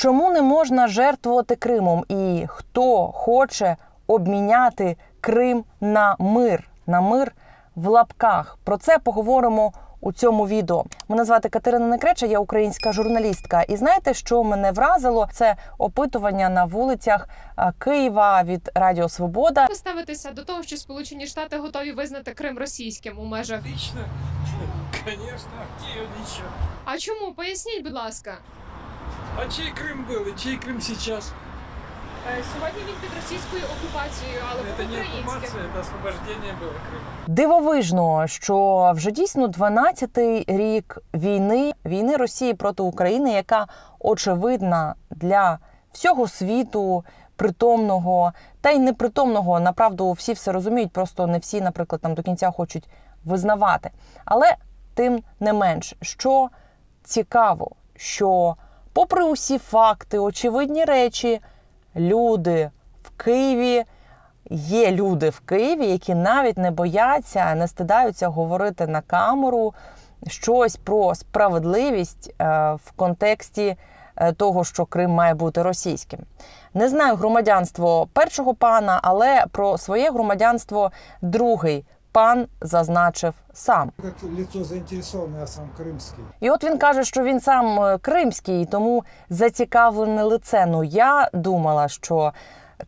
Чому не можна жертвувати Кримом? І хто хоче обміняти Крим на мир? На мир в лапках. Про це поговоримо у цьому відео. Мене звати Катерина Некреча, я українська журналістка. І знаєте, що мене вразило? Це опитування на вулицях Києва від Радіо Свобода. ви ставитеся до того, що Сполучені Штати готові визнати Крим російським у межах? Лично? Конечно, Киев. А чому? Поясніть, будь ласка. А чей Крым был и чей Крым сейчас? Е, Сьогодні він під російською окупацією, але Это був не українським. оккупация, это освобождение было Крыма. Дивовижно, що вже дійсно 12-й рік війни, війни Росії проти України, яка очевидна для всього світу, притомного та й непритомного. Направду всі все розуміють, просто не всі, наприклад, там до кінця хочуть визнавати. Але тим не менш, що цікаво, що, попри усі факти, очевидні речі, люди в Києві. Є люди в Києві, які навіть не бояться, не стидаються говорити на камеру щось про справедливість е, в контексті е, того, що Крим має бути російським. Не знаю громадянство першого пана, але про своє громадянство другий пан зазначив сам. Как лицо заинтересованное, а сам крымский. І от він каже, що він сам е, кримський, тому зацікавлене лице. Ну я думала, що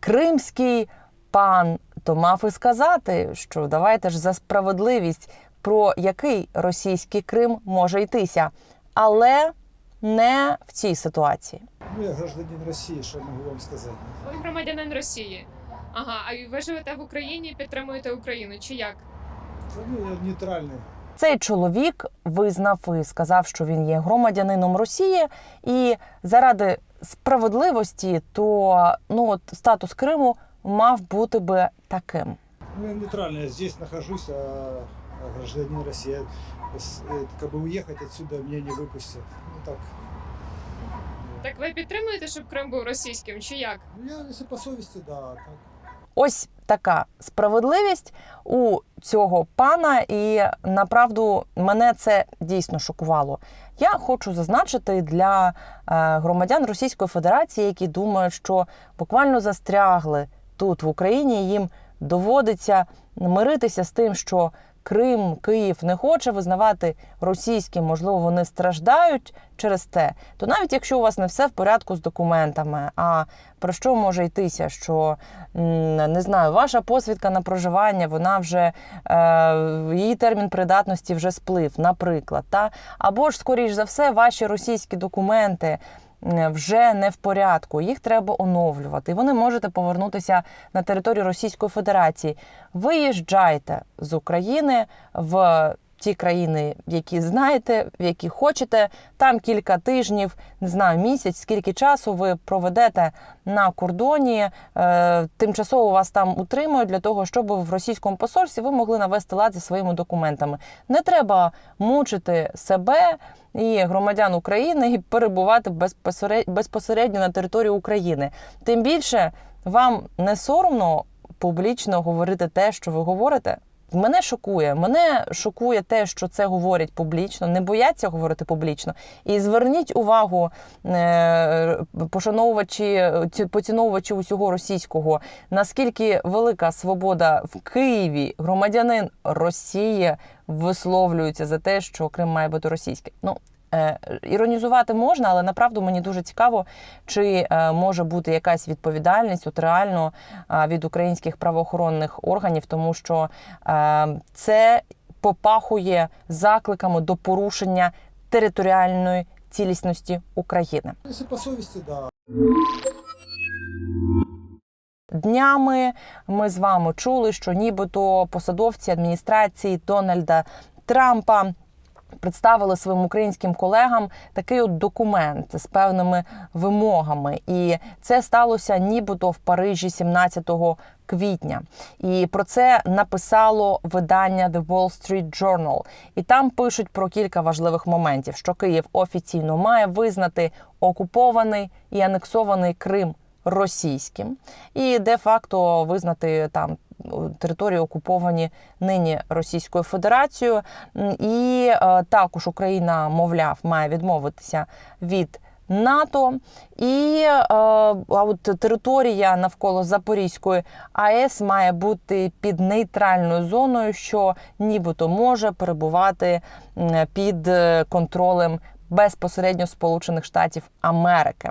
кримський пан то мав і сказати, що давайте ж за справедливість, про який російський Крим може йтися, але не в цій ситуації. Ну, я гражданин России, что могу вам сказать. Ви громадянин Росії. Ага, а ви живете в Україні, підтримуєте Україну чи як? Ну, я нейтральный. Цей чоловік визнав і сказав, що він є громадянином Росії, і заради справедливості, то ну от статус Криму мав бути би таким. Ну, я нейтральный, я здесь нахожусь, а, а гражданин России. Я с- э, Как бы уехать отсюда меня не выпустят. Ну так. Так ви підтримуєте, щоб Крим був російським чи як? Ну, я, если по совести, да. а Так. Ось така справедливість у цього пана, і направду мене це дійсно шокувало. Я хочу зазначити для е, громадян Російської Федерації, які думають, що буквально застрягли тут в Україні. Їм доводиться миритися з тим, що Крим, Київ не хоче визнавати російським, можливо, вони страждають через те. То навіть якщо у вас не все в порядку з документами, а про що може йтися? Що не знаю, ваша посвідка на проживання, вона вже е, її термін придатності вже сплив, наприклад, та або ж, скоріш за все, ваші російські документи. М, Вже не в порядку, їх треба оновлювати. Вони можете повернутися на територію Російської Федерації. Виїжджайте з України в ті країни, які знаєте, в які хочете. Там кілька тижнів, не знаю, місяць, скільки часу ви проведете на кордоні. Е, тимчасово вас там утримують для того, щоб в російському посольстві ви могли навести лад зі своїми документами. Не треба мучити себе і громадян України і перебувати безпосередньо, на території України. Тим більше вам не соромно публічно говорити те, що ви говорите. Мене шокує. Мене шокує те, що це говорять публічно, не бояться говорити публічно. І зверніть увагу, е, пошановувачі, поціновувачі усього російського, наскільки велика свобода в Києві громадянин Росії висловлюється за те, що Крим має бути російським. Ну іронізувати можна, але направду мені дуже цікаво, чи е, може бути якась відповідальність от реально е, від українських правоохоронних органів, тому що е, це попахує закликами до порушення територіальної цілісності України. По совести, да. Днями ми з вами чули, що нібито посадовці адміністрації Дональда Трампа. Представили своїм українським колегам такий от документ з певними вимогами, і це сталося нібито в Парижі 17 квітня. І про це написало видання The Wall Street Journal. І там пишуть про кілька важливих моментів: що Київ офіційно має визнати окупований і анексований Крим російським, і де-факто визнати там території окуповані нині Російською Федерацією. І е, також Україна, мовляв, має відмовитися від НАТО, і е, а от територія навколо Запорізької АЕС має бути під нейтральною зоною, що нібито може перебувати під е, контролем безпосередньо Сполучених Штатів Америки.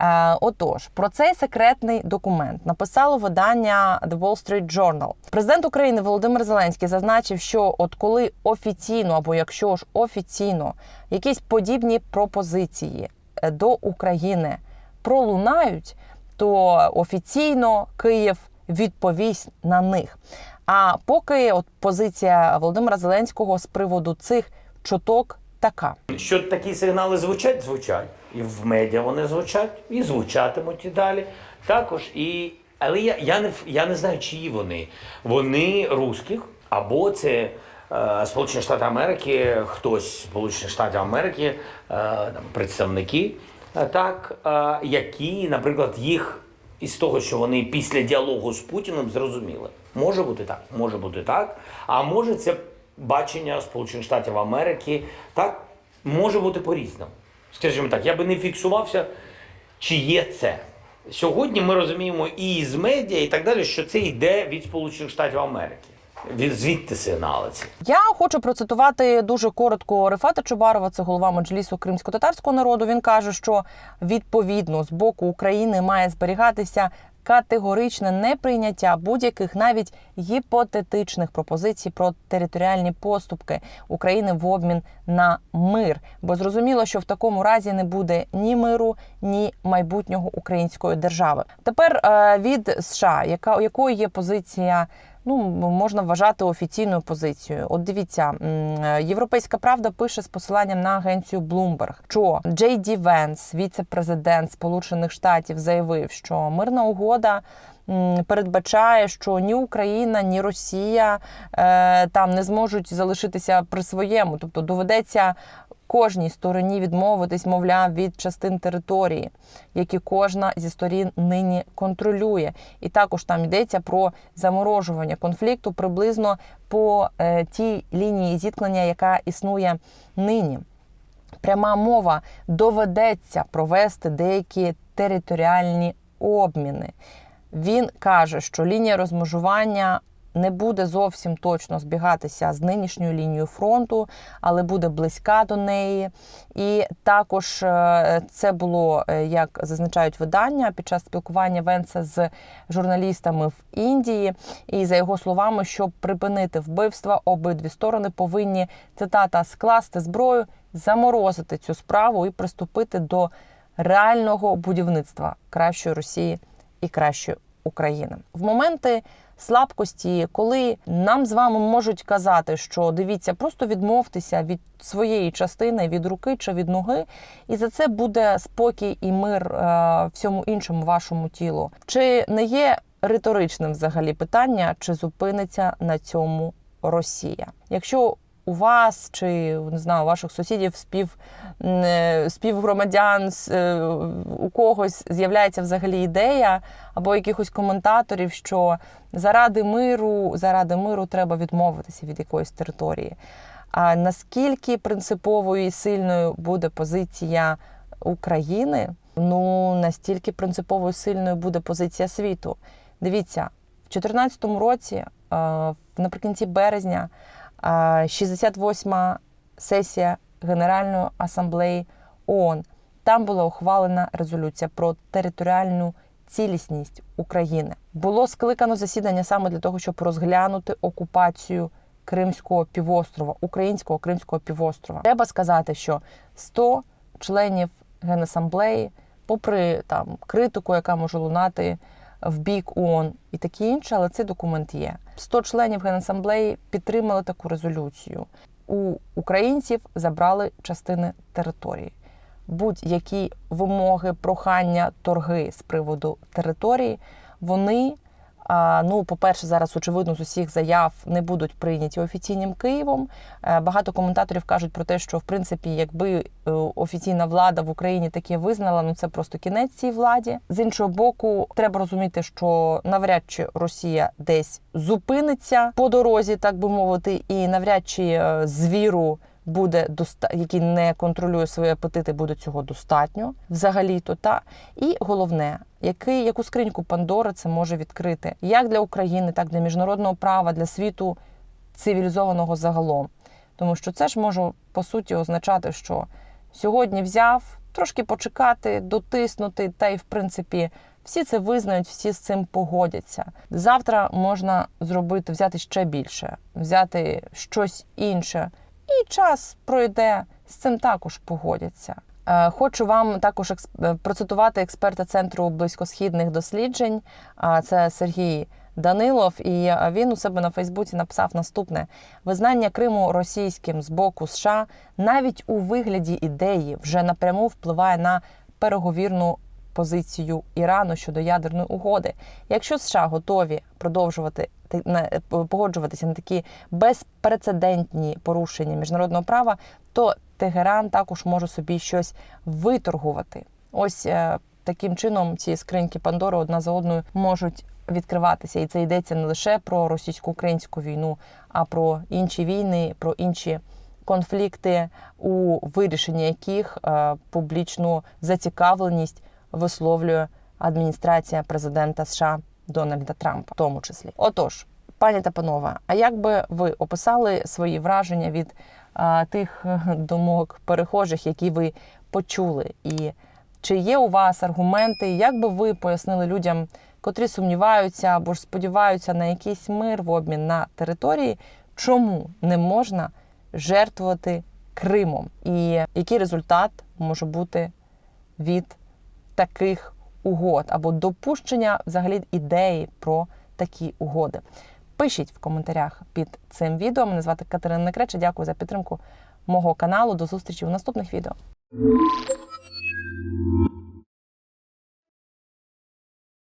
Е, отож, про цей секретний документ написало видання The Wall Street Journal. Президент України Володимир Зеленський зазначив, що от коли офіційно або якщо ж офіційно якісь подібні пропозиції е, до України пролунають, то офіційно Київ відповість на них. А поки от позиція Володимира Зеленського з приводу цих чуток така. Що такі сигнали звучать, звучать. І в медіа вони звучать, і звучатимуть і далі. Також і. Але я, я, не, я не знаю, чиї вони. Вони русських, або це е, Сполучені Штати Америки, хтось Сполучених Штатів Америки, е, представники, е, так, е, які, наприклад, їх із того, що вони після діалогу з Путіним зрозуміли. Може бути так, може бути так. А може це бачення Сполучених Штатів Америки, так може бути по-різному. Скажімо так, я би не фіксувався, чи є це. Сьогодні ми розуміємо і з медіа, і так далі, що це йде від Сполучених Штатів Америки. Від звідти сигнали ці. Я хочу процитувати дуже коротко Рифата Чубарова, це голова меджлісу кримсько-татарського народу. Він каже, що відповідно з боку України має зберігатися категоричне неприйняття будь-яких навіть гіпотетичних пропозицій про територіальні поступки України в обмін на мир. Бо зрозуміло, що в такому разі не буде ні миру, ні майбутнього української держави. Тепер е, від США, яка у якої є позиція ну можна вважати офіційною позицією. От дивіться, Європейська Правда пише з посиланням на агенцію Bloomberg, що Джей Ді Венс, віце-президент Сполучених Штатів, заявив, що мирна угода. Передбачає, що ні Україна, ні Росія е, там не зможуть залишитися при своєму, тобто доведеться кожній стороні відмовитись, мовляв, від частин території, які кожна зі сторін нині контролює. І також там йдеться про заморожування конфлікту приблизно по е, тій лінії зіткнення, яка існує нині. Пряма мова доведеться провести деякі територіальні обміни. Він каже, що лінія розмежування не буде зовсім точно збігатися з нинішньою лінією фронту, але буде близька до неї. І також е, це було, е, як зазначають видання, під час спілкування Венса з журналістами в Індії. І за його словами, щоб припинити вбивства, обидві сторони повинні цитата скласти зброю, заморозити цю справу і приступити до реального будівництва кращої Росії і кращої України. В моменти слабкості, коли нам з вами можуть казати, що дивіться, просто відмовтеся від своєї частини, від руки чи від ноги, і за це буде спокій і мир е, всьому іншому вашому тілу. Чи не є риторичним взагалі питання, чи зупиниться на цьому Росія? Якщо у вас чи не знаю, у ваших сусідів спів е, співгромадян е, у когось з'являється взагалі ідея або якихось коментаторів, що заради миру, заради миру треба відмовитися від якоїсь території. А наскільки принциповою і сильною буде позиція України? Ну настільки принциповою сильною буде позиція світу. Дивіться, в 2014 році, е, наприкінці березня, 68-ма сесія Генеральної асамблеї ООН. Там була ухвалена резолюція про територіальну цілісність України. Було скликано засідання саме для того, щоб розглянути окупацію Кримського півострова, українського Кримського півострова. Треба сказати, що 100 членів Генасамблеї, попри там критику, яка може лунати в бік ООН і таке інше, але цей документ є. 100 членів Генасамблеї підтримали таку резолюцію. У українців забрали частини території. Будь-які вимоги, прохання, торги з приводу території, вони, ну, по-перше, зараз очевидно з усіх заяв не будуть прийняті офіційним Києвом. Е, Багато коментаторів кажуть про те, що в принципі, якби е, офіційна влада в Україні таке визнала, ну це просто кінець цій владі. З іншого боку, треба розуміти, що навряд чи Росія десь зупиниться по дорозі, так би мовити, і навряд чи е, звіру буде доста... який не контролює свої апетити, буде цього достатньо взагалі-то та і головне, який яку скриньку Пандори це може відкрити як для України, так і для міжнародного права, для світу цивілізованого загалом. Тому що це ж може по суті означати, що сьогодні взяв трошки почекати, дотиснути, та й в принципі всі це визнають, всі з цим погодяться. Завтра можна зробити, взяти ще більше, взяти щось інше, і час пройде, з цим також погодяться. Е, Хочу вам також е, процитувати експерта центру близькосхідних досліджень. Це Сергій Данилов, і е, він у себе на Фейсбуці написав наступне: визнання Криму російським з боку США навіть у вигляді ідеї вже напряму впливає на переговірну позицію Ірану щодо ядерної угоди. Якщо США готові продовжувати погоджуватися на такі безпрецедентні порушення міжнародного права, то Тегеран також може собі щось виторгувати. Ось е, таким чином ці скриньки Пандори одна за одною можуть відкриватися, і це йдеться не лише про російсько-українську війну, а про інші війни, про інші конфлікти, у вирішенні яких е, публічну зацікавленість висловлює адміністрація президента США Дональда Трампа, в тому числі. Отож, пані та панове, а як би ви описали свої враження від тих е, думок перехожих, які ви почули? І чи є у вас аргументи? Як би ви пояснили людям, котрі сумніваються або ж сподіваються на якийсь мир в обмін на території, чому не можна жертвувати Кримом? І який результат може бути від таких угод або допущення взагалі ідеї про такі угоди? Пишіть в коментарях під цим відео. Мене звати Катерина Некреча. Дякую за підтримку мого каналу. До зустрічі в наступних відео.